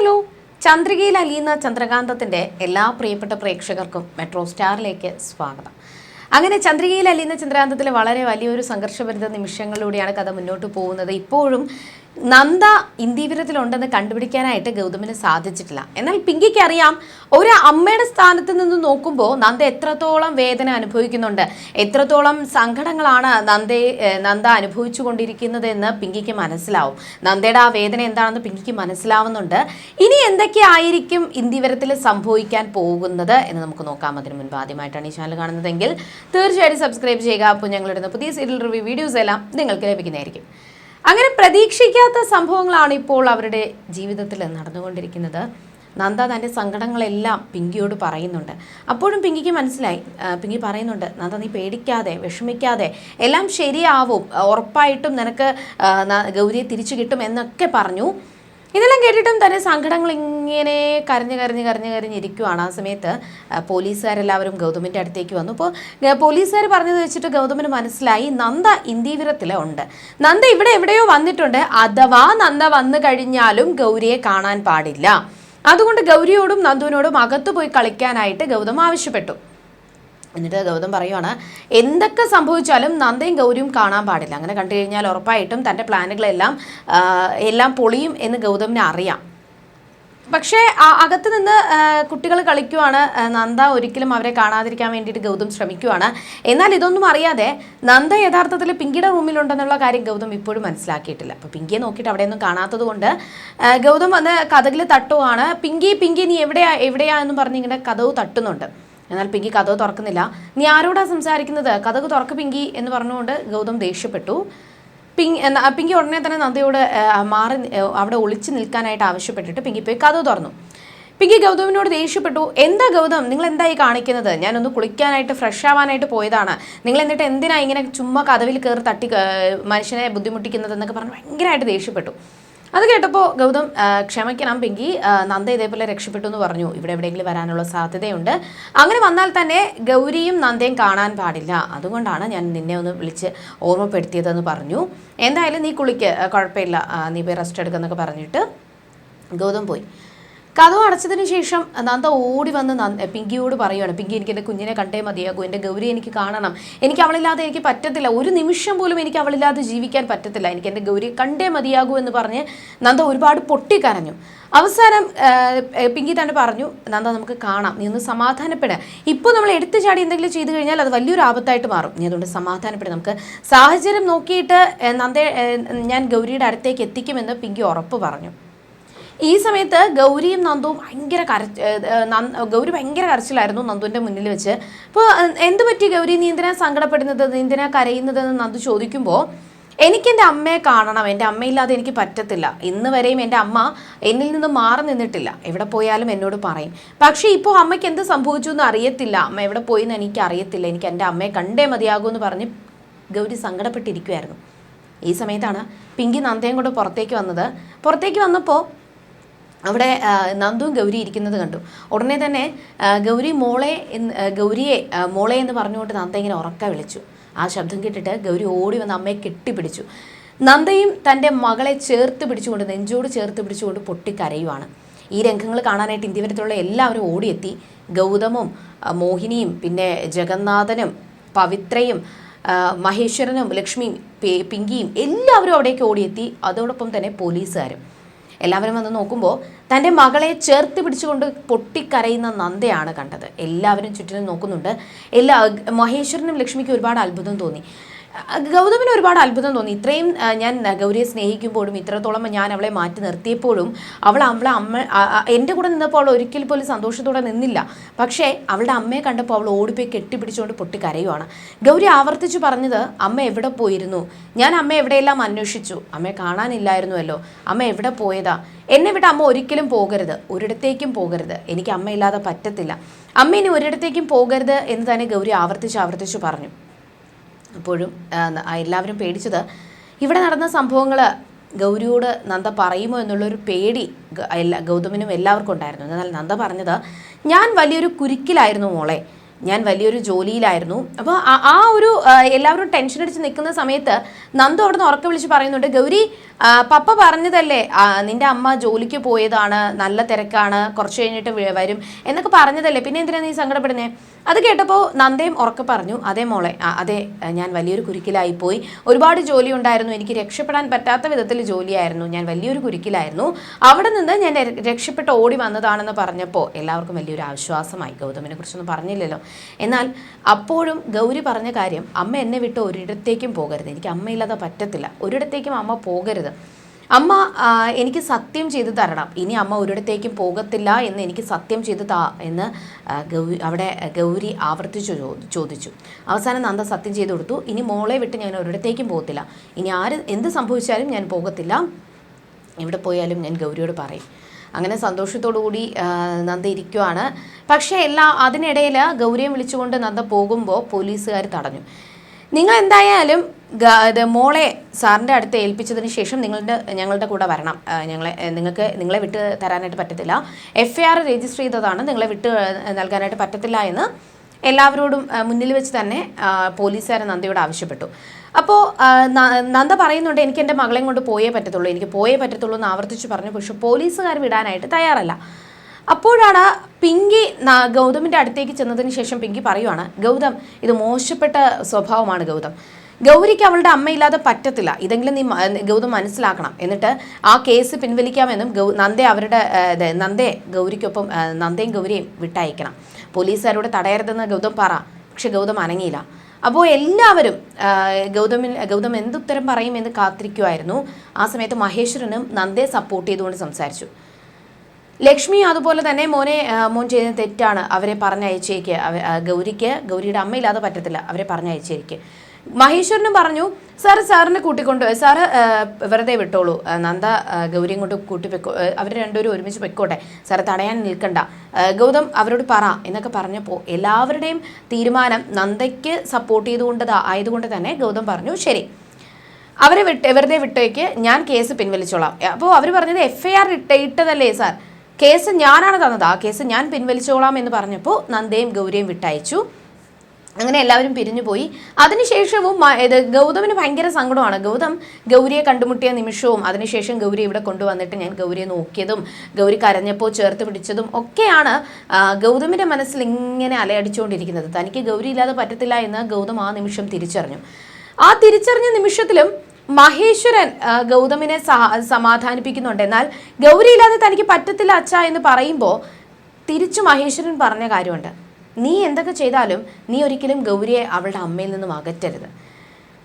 Hello ചന്ദ്രികയിൽ അലിയുന്ന ചന്ദ്രകാന്തത്തിന്റെ എല്ലാ പ്രിയപ്പെട്ട പ്രേക്ഷകർക്കും മെട്രോ സ്റ്റാറിലേക്ക് സ്വാഗതം. അങ്ങനെ ചന്ദ്രികയിൽ അലിയുന്ന ചന്ദ്രകാന്തത്തിൽ വളരെ വലിയൊരു സംഘർഷഭരിത നിമിഷങ്ങളിലൂടെയാണ് കഥ മുന്നോട്ട് പോകുന്നത്. ഇപ്പോഴും നന്ദ ഇന്ദീപുരത്തിലുണ്ടെന്ന് കണ്ടുപിടിക്കാനായിട്ട് ഗൗതമിന് സാധിച്ചിട്ടില്ല. എന്നാൽ പിങ്കിക്ക് അറിയാം ഒരു അമ്മയുടെ സ്ഥാനത്ത് നിന്ന് നോക്കുമ്പോൾ നന്ദ എത്രത്തോളം വേദന അനുഭവിക്കുന്നുണ്ട്. എത്രത്തോളം സങ്കടങ്ങളാണ് നന്ദ നന്ദ അനുഭവിച്ചു കൊണ്ടിരിക്കുന്നത് എന്ന് പിങ്കിക്ക് മനസ്സിലാവും. നന്ദയുടെ ആ വേദന എന്താണെന്ന് പിങ്കിക്ക് മനസ്സിലാവുന്നുണ്ട്. ഇനി എന്തൊക്കെയായിരിക്കും ഇന്ദീപുരത്തിൽ സംഭവിക്കാൻ പോകുന്നത് എന്ന് നമുക്ക് നോക്കാം. അതിന് മുൻപ് ആദ്യമായിട്ടാണ് ഈ ചാനൽ കാണുന്നതെങ്കിൽ തീർച്ചയായിട്ടും സബ്സ്ക്രൈബ് ചെയ്യുക. അപ്പോൾ ഞങ്ങളിടുന്ന പുതിയ സീരിയൽ റിവ്യൂ വീഡിയോസ് എല്ലാം നിങ്ങൾക്ക് ലഭിക്കുന്നതായിരിക്കും. അങ്ങനെ പ്രതീക്ഷിക്കാത്ത സംഭവങ്ങളാണ് ഇപ്പോൾ അവരുടെ ജീവിതത്തിൽ നടന്നുകൊണ്ടിരിക്കുന്നത്. നന്ദ തന്റെ സങ്കടങ്ങളെല്ലാം പിങ്കിയോട് പറയുന്നുണ്ട്. അപ്പോഴും പിങ്കിക്ക് മനസ്സിലായി. പിങ്കി പറയുന്നുണ്ട് നന്ദ നീ പേടിക്കാതെ വിഷമിക്കാതെ എല്ലാം ശരിയാവും. ഉറപ്പായിട്ടും നിനക്ക് ഗൗരിയെ തിരിച്ചു കിട്ടും എന്നൊക്കെ പറഞ്ഞു. ഇതെല്ലാം കേട്ടിട്ടും തന്നെ സങ്കടങ്ങൾ ഇങ്ങനെ കരഞ്ഞ് കരഞ്ഞ് കരഞ്ഞ് കരഞ്ഞിരിക്കുവാണ് ആ സമയത്ത്. പോലീസുകാരെല്ലാവരും ഗൗതമിന്റെ അടുത്തേക്ക് വന്നു. അപ്പോൾ പോലീസുകാർ പറഞ്ഞത് വെച്ചിട്ട് ഗൗതമിന് മനസ്സിലായി നന്ദ ഇന്ദീവിരത്തിലെ ഉണ്ട്. നന്ദ ഇവിടെ എവിടെയോ വന്നിട്ടുണ്ട്. അഥവാ നന്ദ വന്നു കഴിഞ്ഞാലും ഗൗരിയെ കാണാൻ പാടില്ല. അതുകൊണ്ട് ഗൗരിയോടും നന്ദുവിനോടും അകത്തു പോയി കളിക്കാനായിട്ട് ഗൗതം ആവശ്യപ്പെട്ടു. എന്നിട്ട് ഗൗതം പറയുവാണ് എന്തൊക്കെ സംഭവിച്ചാലും നന്ദയും ഗൗരിയും കാണാൻ പാടില്ല. അങ്ങനെ കണ്ടു കഴിഞ്ഞാൽ ഉറപ്പായിട്ടും തന്റെ പ്ലാനുകളെല്ലാം എല്ലാം പൊളിയും എന്ന് ഗൗതമിന് അറിയാം. പക്ഷേ അകത്ത് നിന്ന് കുട്ടികൾ കളിക്കുവാണ്. നന്ദ ഒരിക്കലും അവരെ കാണാതിരിക്കാൻ വേണ്ടിയിട്ട് ഗൗതം ശ്രമിക്കുവാണ്. എന്നാൽ ഇതൊന്നും അറിയാതെ നന്ദ യഥാർത്ഥത്തിൽ പിങ്കിയുടെ റൂമിലുണ്ടെന്നുള്ള കാര്യം ഗൗതം ഇപ്പോഴും മനസ്സിലാക്കിയിട്ടില്ല. അപ്പോൾ പിങ്കിയെ നോക്കിയിട്ട് അവിടെയൊന്നും കാണാത്തത് കൊണ്ട് ഗൗതം വന്ന് കഥകിൽ തട്ടുവാണ്. പിങ്കി പിങ്കി നീ എവിടെയാ എവിടെയാ? എന്ന് പറഞ്ഞ് ഇങ്ങനെ കഥവ് തട്ടുന്നുണ്ട്. എന്നാൽ പിങ്കി കഥവ് തുറക്കുന്നില്ല. നീ ആരോടാ സംസാരിക്കുന്നത്? കഥക് തുറക്ക് പിങ്കി എന്ന് പറഞ്ഞുകൊണ്ട് ഗൗതം ദേഷ്യപ്പെട്ടു. പിങ്കി പിങ്കി ഉടനെ തന്നെ നന്ദയോട് മാറി അവിടെ ഒളിച്ചു നിൽക്കാനായിട്ട് ആവശ്യപ്പെട്ടിട്ട് പിങ്കി പോയി കഥ തുറന്നു. പിങ്കി ഗൗതമിനോട് ദേഷ്യപ്പെട്ടു. എന്താ ഗൗതം? നിങ്ങൾ എന്തായി കാണിക്കുന്നത്? ഞാനൊന്ന് കുളിക്കാനായിട്ട് ഫ്രഷ് ആവാനായിട്ട് പോയതാണ്. നിങ്ങൾ എന്നിട്ട് എന്തിനാ ഇങ്ങനെ ചുമ്മാ കഥവിൽ കയറി തട്ടി മനുഷ്യനെ ബുദ്ധിമുട്ടിക്കുന്നത് എന്നൊക്കെ പറഞ്ഞ് ഭയങ്കരമായിട്ട് ദേഷ്യപ്പെട്ടു. അത് കേട്ടപ്പോൾ ഗൗതം ക്ഷമിക്കണം പിങ്കി. നന്ദ ഇതേപോലെ രക്ഷപ്പെട്ടു എന്ന് പറഞ്ഞു. ഇവിടെ എവിടെയെങ്കിലും വരാനുള്ള സാധ്യതയുണ്ട്. അങ്ങനെ വന്നാൽ തന്നെ ഗൗരിയും നന്ദയും കാണാൻ പാടില്ല. അതുകൊണ്ടാണ് ഞാൻ നിന്നെ ഒന്ന് വിളിച്ച് ഓർമ്മപ്പെടുത്തിയതെന്ന് പറഞ്ഞു. എന്തായാലും നീ കുളിക്ക് കുഴപ്പമില്ല. നീ പോയി റെസ്റ്റ് എടുക്കുന്നൊക്കെ പറഞ്ഞിട്ട് ഗൗതം പോയി. കഥവ് അടച്ചതിന് ശേഷം നന്ദ ഓടി വന്ന് പിങ്കിയോട് പറയുകയാണ് പിങ്കി എനിക്ക് എന്റെ കുഞ്ഞിനെ കണ്ടേ മതിയാകൂ എന്റെ ഗൗരി എനിക്ക് കാണണം. എനിക്ക് അവളില്ലാതെ എനിക്ക് പറ്റത്തില്ല. ഒരു നിമിഷം പോലും എനിക്ക് അവളില്ലാതെ ജീവിക്കാൻ പറ്റത്തില്ല. എനിക്ക് എന്റെ ഗൗരിയെ കണ്ടേ മതിയാകൂ എന്ന് പറഞ്ഞ് നന്ദ ഒരുപാട് പൊട്ടിക്കരഞ്ഞു. അവസാനം പിങ്കി തന്നെ പറഞ്ഞു നന്ദ നമുക്ക് കാണാം. നീ ഒന്ന് സമാധാനപ്പെടുക ഇപ്പോൾ നമ്മൾ എടുത്തു ചാടി എന്തെങ്കിലും ചെയ്തു കഴിഞ്ഞാൽ അത് വലിയൊരു ആപത്തായിട്ട് മാറും. നീ അതുകൊണ്ട് സമാധാനപ്പെടുക നമുക്ക് സാഹചര്യം നോക്കിയിട്ട് നന്ദ ഞാൻ ഗൗരിയുടെ അടുത്തേക്ക് എത്തിക്കുമെന്ന് പിങ്കി ഉറപ്പ് പറഞ്ഞു. ഈ സമയത്ത് ഗൗരിയും നന്ദുവും ഭയങ്കര കര ഗൗരി ഭയങ്കര കരച്ചിലായിരുന്നു നന്ദുവിന്റെ മുന്നിൽ വെച്ച്. അപ്പോൾ എന്ത് പറ്റി ഗൗരി? നീ എന്തിനാ സങ്കടപ്പെടുന്നത്? നീ എന്തിനാ കരയുന്നതെന്ന് നന്ദു ചോദിക്കുമ്പോൾ എനിക്ക് എന്റെ അമ്മയെ കാണണം. എന്റെ അമ്മയില്ലാതെ എനിക്ക് പറ്റത്തില്ല. ഇന്ന് വരെയും എന്റെ അമ്മ എന്നിൽ നിന്ന് മാറി നിന്നിട്ടില്ല. എവിടെ പോയാലും എന്നോട് പറയും. പക്ഷേ ഇപ്പോൾ അമ്മയ്ക്ക് എന്ത് സംഭവിച്ചു എന്ന് അറിയത്തില്ല. അമ്മ എവിടെ പോയി എന്ന് എനിക്ക് അറിയത്തില്ല. എനിക്ക് എന്റെ അമ്മയെ കണ്ടേ മതിയാകൂ എന്ന് പറഞ്ഞ് ഗൗരി സങ്കടപ്പെട്ടിരിക്കുമായിരുന്നു ഈ സമയത്താണ് പിങ്കി നന്ദയും കൂടെ പുറത്തേക്ക് വന്നത്. പുറത്തേക്ക് വന്നപ്പോൾ അവിടെ നന്ദുവും ഗൗരി ഇരിക്കുന്നത് കണ്ടു. ഉടനെ തന്നെ ഗൗരി മോളെ എന്ന് ഗൗരിയെ മോളെ എന്ന് പറഞ്ഞുകൊണ്ട് നന്ദ ഇങ്ങനെ ഉറക്ക വിളിച്ചു. ആ ശബ്ദം കേട്ടിട്ട് ഗൗരി ഓടി വന്ന് അമ്മയെ കെട്ടിപ്പിടിച്ചു. നന്ദയും തന്റെ മകളെ ചേർത്ത് പിടിച്ചുകൊണ്ട് നെഞ്ചോട് ചേർത്ത് പിടിച്ചുകൊണ്ട് പൊട്ടിക്കരയുവാണ്. ഈ രംഗങ്ങൾ കാണാനായിട്ട് ഇന്ത്യവരത്തുള്ള എല്ലാവരും ഓടിയെത്തി. ഗൗതമും മോഹിനിയും പിന്നെ ജഗന്നാഥനും പവിത്രയും മഹേശ്വരനും ലക്ഷ്മിയും പിങ്കിയും എല്ലാവരും അവിടേക്ക് ഓടിയെത്തി. അതോടൊപ്പം തന്നെ പോലീസുകാരും. എല്ലാവരും വന്ന് നോക്കുമ്പോൾ തന്റെ മകളെ ചേർത്ത് പിടിച്ചുകൊണ്ട് പൊട്ടിക്കരയുന്ന നന്ദയാണ് കണ്ടത്. എല്ലാവരും ചുറ്റിനും നോക്കുന്നുണ്ട്. എല്ലാ മഹേശ്വരനും ലക്ഷ്മിക്കും ഒരുപാട് അത്ഭുതം തോന്നി. ഗൗതമിന് ഒരുപാട് അത്ഭുതം തോന്നി. ഇത്രയും ഞാൻ ഗൗരിയെ സ്നേഹിക്കുമ്പോഴും ഇത്രത്തോളം ഞാൻ അവളെ മാറ്റി നിർത്തിയപ്പോഴും അവൾ അവളെ അമ്മ എന്റെ കൂടെ നിന്നപ്പോൾ അവൾ ഒരിക്കൽ പോലും സന്തോഷത്തോടെ നിന്നില്ല. പക്ഷേ അവളുടെ അമ്മയെ കണ്ടപ്പോൾ അവൾ ഓടിപ്പോയി കെട്ടിപ്പിടിച്ചുകൊണ്ട് പൊട്ടി കരയുവാണ്. ഗൗരി ആവർത്തിച്ച് പറഞ്ഞത് അമ്മ എവിടെ പോയിരുന്നു? ഞാൻ അമ്മ എവിടെയെല്ലാം അന്വേഷിച്ചു? അമ്മയെ കാണാനില്ലായിരുന്നുവല്ലോ. അമ്മ എവിടെ പോയതാ? എന്നെ വിട്ട് അമ്മ ഒരിക്കലും പോകരുത്. ഒരിടത്തേക്കും പോകരുത്. എനിക്ക് അമ്മയില്ലാതെ പറ്റത്തില്ല. അമ്മ ഇനി ഒരിടത്തേക്കും പോകരുത് എന്ന് തന്നെ ഗൗരി ആവർത്തിച്ച് ആവർത്തിച്ച് പറഞ്ഞു. അപ്പോഴും എല്ലാവരും പേടിച്ചത് ഇവിടെ നടന്ന സംഭവങ്ങൾ ഗൗരിയോട് നന്ദ പറയുമോ എന്നുള്ളൊരു പേടി എല്ലാ ഗൗതമിനും എല്ലാവർക്കും ഉണ്ടായിരുന്നു. എന്നാൽ നന്ദ പറഞ്ഞത് ഞാൻ വലിയൊരു കുരുക്കിലായിരുന്നു മോളെ. ഞാൻ വലിയൊരു ജോലിയിലായിരുന്നു. അപ്പോൾ ആ ഒരു എല്ലാവരും ടെൻഷൻ അടിച്ച് നിൽക്കുന്ന സമയത്ത് നന്ദു അവിടുന്ന് ഉറക്കെ വിളിച്ച് പറയുന്നുണ്ട് ഗൗരി പപ്പ പറഞ്ഞതല്ലേ നിന്റെ അമ്മ ജോലിക്ക് പോയതാണ് നല്ല തിരക്കാണ് കുറച്ച് കഴിഞ്ഞിട്ട് വരും എന്നൊക്കെ പറഞ്ഞതല്ലേ പിന്നെ എന്തിനാ നീ സങ്കടപ്പെടുന്നേ? അത് കേട്ടപ്പോൾ നന്ദയും ഉറക്കെ പറഞ്ഞു അതേ മോളെ അതെ ഞാൻ വലിയൊരു കുരുക്കിലായി പോയി. ഒരുപാട് ജോലി ഉണ്ടായിരുന്നു എനിക്ക് രക്ഷപ്പെടാൻ പറ്റാത്ത വിധത്തിൽ ജോലിയായിരുന്നു ഞാൻ വലിയൊരു കുരുക്കിലായിരുന്നു. അവിടെ നിന്ന് ഞാൻ രക്ഷപ്പെട്ട് ഓടി വന്നതാണെന്ന് പറഞ്ഞപ്പോൾ എല്ലാവർക്കും വലിയൊരു ആശ്വാസമായി. ഗൗതമിനെ കുറിച്ചൊന്നും പറഞ്ഞില്ലല്ലോ. എന്നാൽ അപ്പോഴും ഗൗരി പറഞ്ഞ കാര്യം അമ്മ എന്നെ വിട്ട് ഒരിടത്തേക്കും പോകരുത് എനിക്ക് അമ്മയില്ലാതെ പറ്റത്തില്ല. ഒരിടത്തേക്കും അമ്മ പോകരുത്. അമ്മ എനിക്ക് സത്യം ചെയ്ത് തരണം. ഇനി അമ്മ ഒരിടത്തേക്കും പോകത്തില്ല എന്ന് എനിക്ക് സത്യം ചെയ്ത് താ എന്ന് ഗൗരി അവിടെ ഗൗരി ആവർത്തിച്ചു ചോദിച്ചു. അവസാനം നന്ദ സത്യം ചെയ്ത് കൊടുത്തു. ഇനി മോളെ വിട്ട് ഞാൻ ഒരിടത്തേക്കും പോകത്തില്ല. ഇനി ആര് എന്ത് സംഭവിച്ചാലും ഞാൻ പോകത്തില്ല. എവിടെ പോയാലും ഞാൻ ഗൗരിയോട് പറയും. അങ്ങനെ കൂടി നന്ദ ഇരിക്കുവാണ്. പക്ഷേ എല്ലാ അതിനിടയിൽ ഗൗരിയെ വിളിച്ചുകൊണ്ട് നന്ദ പോകുമ്പോൾ പോലീസുകാർ തടഞ്ഞു. നിങ്ങൾ എന്തായാലും മോളെ സാറിന്റെ അടുത്ത് ഏൽപ്പിച്ചതിന് ശേഷം നിങ്ങളുടെ ഞങ്ങളുടെ കൂടെ വരണം. ഞങ്ങളെ നിങ്ങൾക്ക് നിങ്ങളെ വിട്ട് തരാനായിട്ട് പറ്റത്തില്ല. എഫ് ഐ ആർ രജിസ്റ്റർ ചെയ്തതാണ്. നിങ്ങളെ വിട്ട് നൽകാനായിട്ട് പറ്റത്തില്ല എന്ന് എല്ലാവരോടും മുന്നിൽ വെച്ച് തന്നെ പോലീസുകാരെ പോലീസുകാരൻ നന്ദയോട് ആവശ്യപ്പെട്ടു. അപ്പോൾ നന്ദ പറയുന്നുണ്ട് എനിക്ക് എന്റെ മകളെയും കൊണ്ട് പോയേ പറ്റത്തുള്ളൂ. എനിക്ക് പോയേ പറ്റത്തുള്ളൂ എന്ന് ആവർത്തിച്ച് പറഞ്ഞു. പക്ഷേ പോലീസുകാർ വിടാനായിട്ട് തയ്യാറല്ല. അപ്പോഴാണ് പിങ്കി ഗൗതമിന്റെ അടുത്തേക്ക് ചെന്നതിന് ശേഷം പിങ്കി പറയുവാണ് ഗൗതം ഇത് മോശപ്പെട്ട സ്വഭാവമാണ് ഗൗതം. ഗൗരിക്ക് അവളുടെ അമ്മയില്ലാതെ പറ്റത്തില്ല. ഇതെങ്കിലും നീ ഗൗതം മനസ്സിലാക്കണം. എന്നിട്ട് ആ കേസ് പിൻവലിക്കാമെന്നും ഗൗ നന്ദേ അവരുടെ നന്ദേ ഗൗരിക്കൊപ്പം നന്ദയും ഗൗരിയും വിട്ടയക്കണം. പോലീസുകാരോട് തടയരുതെന്ന് ഗൗതം പറ. പക്ഷെ ഗൗതം അനങ്ങിയില്ല. അപ്പോൾ എല്ലാവരും ഗൗതമിൽ ഗൗതം എന്തുത്തരം പറയും എന്ന് കാത്തിരിക്കുമായിരുന്നു ആ സമയത്ത് മഹേശ്വരനും നന്ദയെ സപ്പോർട്ട് ചെയ്തുകൊണ്ട് സംസാരിച്ചു. ലക്ഷ്മി അതുപോലെ തന്നെ മോനെ മോൻ ചെയ്യുന്ന തെറ്റാണ്. അവരെ പറഞ്ഞയച്ചേക്ക്. ഗൗരിക്ക് ഗൗരിയുടെ അമ്മയില്ലാതെ പറ്റത്തില്ല. അവരെ പറഞ്ഞയച്ചേക്ക്. മഹേശ്വരനും പറഞ്ഞു സാർ സാറിനെ കൂട്ടിക്കൊണ്ട് സാറ് വെറുതെ വിട്ടോളൂ. നന്ദ ഗൗരിയും കൊണ്ട് കൂട്ടി വെക്കോ അവർ രണ്ടുപേരും ഒരുമിച്ച് വെക്കോട്ടെ സാറ് തടയാൻ നിൽക്കണ്ട. ഗൗതം അവരോട് പറ എന്നൊക്കെ പറഞ്ഞപ്പോൾ എല്ലാവരുടെയും തീരുമാനം നന്ദയ്ക്ക് സപ്പോർട്ട് ചെയ്തുകൊണ്ട് ആയതുകൊണ്ട് തന്നെ ഗൗതം പറഞ്ഞു ശരി. അവരെ വിട്ട് വെറുതെ വിട്ടേക്ക് ഞാൻ കേസ് പിൻവലിച്ചോളാം. അപ്പോൾ അവർ പറഞ്ഞത് എഫ് ഐ ആർ ഇട്ടിട്ടതല്ലേ സാർ? കേസ് ഞാനാണ് തന്നത്. ആ കേസ് ഞാൻ പിൻവലിച്ചോളാം എന്ന് പറഞ്ഞപ്പോൾ നന്ദയും ഗൗരിയും വിട്ടയച്ചു. അങ്ങനെ എല്ലാവരും പിരിഞ്ഞു പോയി. അതിനുശേഷവും ഇത് ഗൗതമിന് ഭയങ്കര സങ്കടമാണ്. ഗൗതം ഗൗരിയെ കണ്ടുമുട്ടിയ നിമിഷവും അതിനുശേഷം ഗൗരി ഇവിടെ കൊണ്ടുവന്നിട്ട് ഞാൻ ഗൗരിയെ നോക്കിയതും ഗൗരി കരഞ്ഞപ്പോൾ ചേർത്ത് പിടിച്ചതും ഒക്കെയാണ് ഗൗതമിന്റെ മനസ്സിൽ ഇങ്ങനെ അലയടിച്ചുകൊണ്ടിരിക്കുന്നത്. തനിക്ക് ഗൗരി ഇല്ലാതെ പറ്റത്തില്ല എന്ന് ഗൗതം ആ നിമിഷം തിരിച്ചറിഞ്ഞു. ആ തിരിച്ചറിഞ്ഞ നിമിഷത്തിലും മഹേശ്വരൻ ഗൗതമിനെ സമാധാനിപ്പിക്കുന്നുണ്ട്. എന്നാൽ ഗൗരി ഇല്ലാതെ തനിക്ക് പറ്റത്തില്ല അച്ഛ എന്ന് പറയുമ്പോൾ തിരിച്ചു മഹേശ്വരൻ പറഞ്ഞ കാര്യമുണ്ട്. നീ എന്തൊക്കെ ചെയ്താലും നീ ഒരിക്കലും ഗൗരിയെ അവളുടെ അമ്മയിൽ നിന്നും അകറ്റരുത്.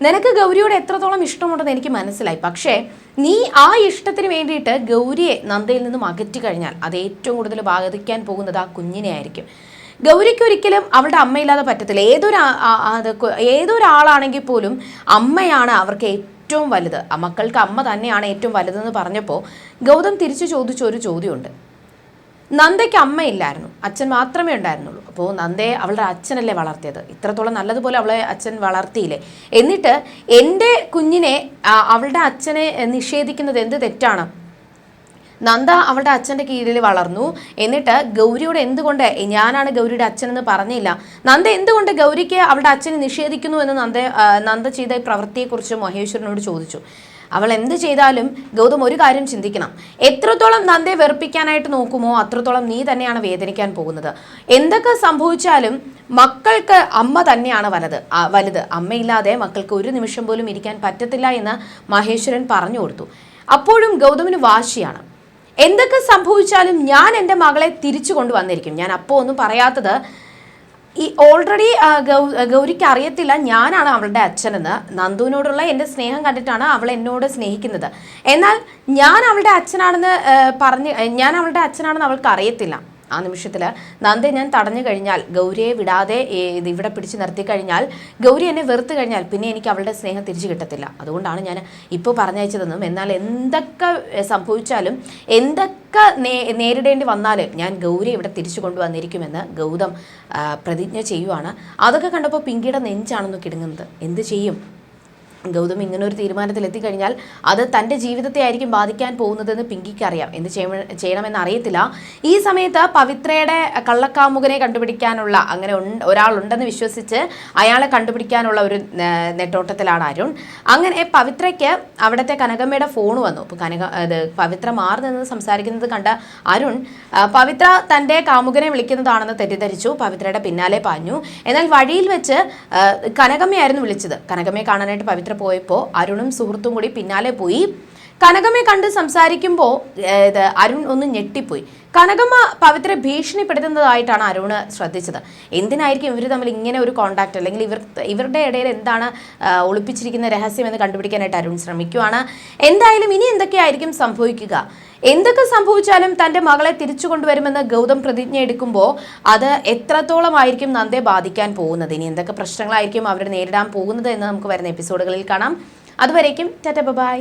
നിനക്ക് ഗൗരിയോട് എത്രത്തോളം ഇഷ്ടമുണ്ടെന്ന് എനിക്ക് മനസ്സിലായി. പക്ഷേ നീ ആ ഇഷ്ടത്തിന് വേണ്ടിയിട്ട് ഗൗരിയെ നന്ദയിൽ നിന്നും അകറ്റി കഴിഞ്ഞാൽ അത് ഏറ്റവും കൂടുതൽ ബാധിക്കാൻ പോകുന്നത് ആ കുഞ്ഞിനെ ആയിരിക്കും. ഗൗരിക്ക് ഒരിക്കലും അവളുടെ അമ്മയില്ലാതെ പറ്റത്തില്ല. ഏതൊരു ഏതൊരാളാണെങ്കിൽ പോലും അമ്മയാണ് അവർക്ക് ഏറ്റവും വലുത്. മക്കൾക്ക് അമ്മ തന്നെയാണ് ഏറ്റവും വലുതെന്ന് പറഞ്ഞപ്പോൾ ഗൗതം തിരിച്ചു ചോദിച്ച ഒരു ചോദ്യമുണ്ട്. നന്ദയ്ക്ക് അമ്മയില്ലായിരുന്നു. അച്ഛൻ മാത്രമേ ഉണ്ടായിരുന്നുള്ളൂ. അപ്പോൾ നന്ദയെ അവളുടെ അച്ഛനല്ലേ വളർത്തിയത്. ഇത്രത്തോളം നല്ലതുപോലെ അവളെ അച്ഛൻ വളർത്തിയില്ലേ? എന്നിട്ട് എന്റെ കുഞ്ഞിനെ അവളുടെ അച്ഛനെ നിഷേധിക്കുന്നത് എന്ത് തെറ്റാണ്? നന്ദ അവളുടെ അച്ഛന്റെ കീഴിൽ വളർന്നു. എന്നിട്ട് ഗൗരിയോട് എന്തുകൊണ്ട് ഞാനാണ് ഗൗരിയുടെ അച്ഛനെന്ന് പറഞ്ഞില്ല. നന്ദ എന്തുകൊണ്ട് ഗൗരിക്ക് അവളുടെ അച്ഛനെ നിഷേധിക്കുന്നു എന്ന് നന്ദ നന്ദ ചെയ്ത പ്രവൃത്തിയെക്കുറിച്ച് മഹേശ്വരനോട് ചോദിച്ചു. അവൾ എന്ത് ചെയ്താലും ഗൗതം ഒരു കാര്യം ചിന്തിക്കണം. എത്രത്തോളം നന്ദയെ വെറുപ്പിക്കാനായിട്ട് നോക്കുമോ അത്രത്തോളം നീ തന്നെയാണ് വേദനിക്കാൻ പോകുന്നത്. എന്തൊക്കെ സംഭവിച്ചാലും മക്കൾക്ക് അമ്മ തന്നെയാണ് വലുത്. വലുത്. അമ്മയില്ലാതെ മക്കൾക്ക് ഒരു നിമിഷം പോലും ഇരിക്കാൻ പറ്റത്തില്ല എന്ന് മഹേശ്വരൻ പറഞ്ഞു കൊടുത്തു. അപ്പോഴും ഗൗതമിന് വാശിയാണ്. എന്തൊക്കെ സംഭവിച്ചാലും ഞാൻ എന്റെ മകളെ തിരിച്ചു കൊണ്ടുവന്നിരിക്കും. ഞാൻ അപ്പോൾ ഒന്നും പറയാത്തത് ഓൾറെഡി ഗൗരിക്ക് അറിയത്തില്ല. ഞാനാണ് അവളുടെ അച്ഛനെന്ന്. നന്ദുവിനോടുള്ള എന്റെ സ്നേഹം കണ്ടിട്ടാണ് അവൾ എന്നോട് സ്നേഹിക്കുന്നത്. എന്നാൽ ഞാൻ അവളുടെ അച്ഛനാണെന്ന് പറഞ്ഞ് ഞാൻ അവളുടെ അച്ഛനാണെന്ന് അവൾക്ക് അറിയത്തില്ല. ആ നിമിഷത്തിൽ നന്ദെ ഞാൻ തടഞ്ഞു കഴിഞ്ഞാൽ ഗൗരിയെ വിടാതെ ഇത് ഇവിടെ പിടിച്ച് നിർത്തി കഴിഞ്ഞാൽ ഗൗരി എന്നെ വെറുത്ത് കഴിഞ്ഞാൽ പിന്നെ എനിക്ക് അവളുടെ സ്നേഹം തിരിച്ചു കിട്ടത്തില്ല. അതുകൊണ്ടാണ് ഞാൻ ഇപ്പോൾ പറഞ്ഞയച്ചതെന്നും എന്നാൽ എന്തൊക്കെ സംഭവിച്ചാലും എന്തൊക്കെ നേരിടേണ്ടി വന്നാൽ ഞാൻ ഗൗരി ഇവിടെ തിരിച്ചു കൊണ്ടുവന്നിരിക്കുമെന്ന് ഗൗതം പ്രതിജ്ഞ ചെയ്യുവാണ്. അതൊക്കെ കണ്ടപ്പോൾ പിങ്കിയുടെ നെഞ്ചാണെന്ന് കിടുങ്ങുന്നത്. എന്ത് ചെയ്യും? ഗൗതം ഇങ്ങനെ ഒരു തീരുമാനത്തിൽ എത്തിക്കഴിഞ്ഞാൽ അത് തന്റെ ജീവിതത്തെ ആയിരിക്കും ബാധിക്കാൻ പോകുന്നതെന്ന് പിങ്കിക്ക് അറിയാം. എന്ത് ചെയ്യണമെന്ന് അറിയത്തില്ല. ഈ സമയത്ത് പവിത്രയുടെ കള്ളക്കാമുകനെ കണ്ടുപിടിക്കാനുള്ള അങ്ങനെ ഒരാളുണ്ടെന്ന് വിശ്വസിച്ച് അയാളെ കണ്ടുപിടിക്കാനുള്ള ഒരു നെട്ടോട്ടത്തിലാണ് അരുൺ. അങ്ങനെ പവിത്രയ്ക്ക് അവിടുത്തെ കനകമ്മയുടെ ഫോൺ വന്നു. അപ്പോൾ കനക ഇത് പവിത്ര മാറി നിന്ന് സംസാരിക്കുന്നത് കണ്ട അരുൺ പവിത്ര തന്റെ കാമുകനെ വിളിക്കുന്നതാണെന്ന് തെറ്റിദ്ധരിച്ചു. പവിത്രയുടെ പിന്നാലെ പാഞ്ഞു. എന്നാൽ വഴിയിൽ വെച്ച് കനകമ്മയായിരുന്നു വിളിച്ചത്. കനകമ്മയെ കാണാനായിട്ട് പവിത്ര പോയപ്പോൾ അരുണും സുഹൃത്തും കൂടി പിന്നാലെ പോയി. കനകമ്മയെ കണ്ട് സംസാരിക്കുമ്പോൾ ഇത് അരുൺ ഒന്ന് ഞെട്ടിപ്പോയി. കനകമ്മ പവിത്ര ഭീഷണിപ്പെടുത്തുന്നതായിട്ടാണ് അരുണ് ശ്രദ്ധിച്ചത്. എന്തിനായിരിക്കും ഇവർ തമ്മിൽ ഇങ്ങനെ ഒരു കോണ്ടാക്ട് അല്ലെങ്കിൽ ഇവർ ഇവരുടെ ഇടയിൽ എന്താണ് ഒളിപ്പിച്ചിരിക്കുന്ന രഹസ്യം എന്ന് കണ്ടുപിടിക്കാനായിട്ട് അരുൺ ശ്രമിക്കുവാണ്. എന്തായാലും ഇനി എന്തൊക്കെയായിരിക്കും സംഭവിക്കുക? എന്തൊക്കെ സംഭവിച്ചാലും തന്റെ മകളെ തിരിച്ചു കൊണ്ടുവരുമെന്ന് ഗൗതം പ്രതിജ്ഞ എടുക്കുമ്പോൾ അത് എത്രത്തോളമായിരിക്കും നന്ദയെ ബാധിക്കാൻ പോകുന്നത്? ഇനി എന്തൊക്കെ പ്രശ്നങ്ങളായിരിക്കും അവർ നേരിടാൻ പോകുന്നത് എന്ന് നമുക്ക് വരുന്ന എപ്പിസോഡുകളിൽ കാണാം. അതുവരേക്കും ടാറ്റ ബൈ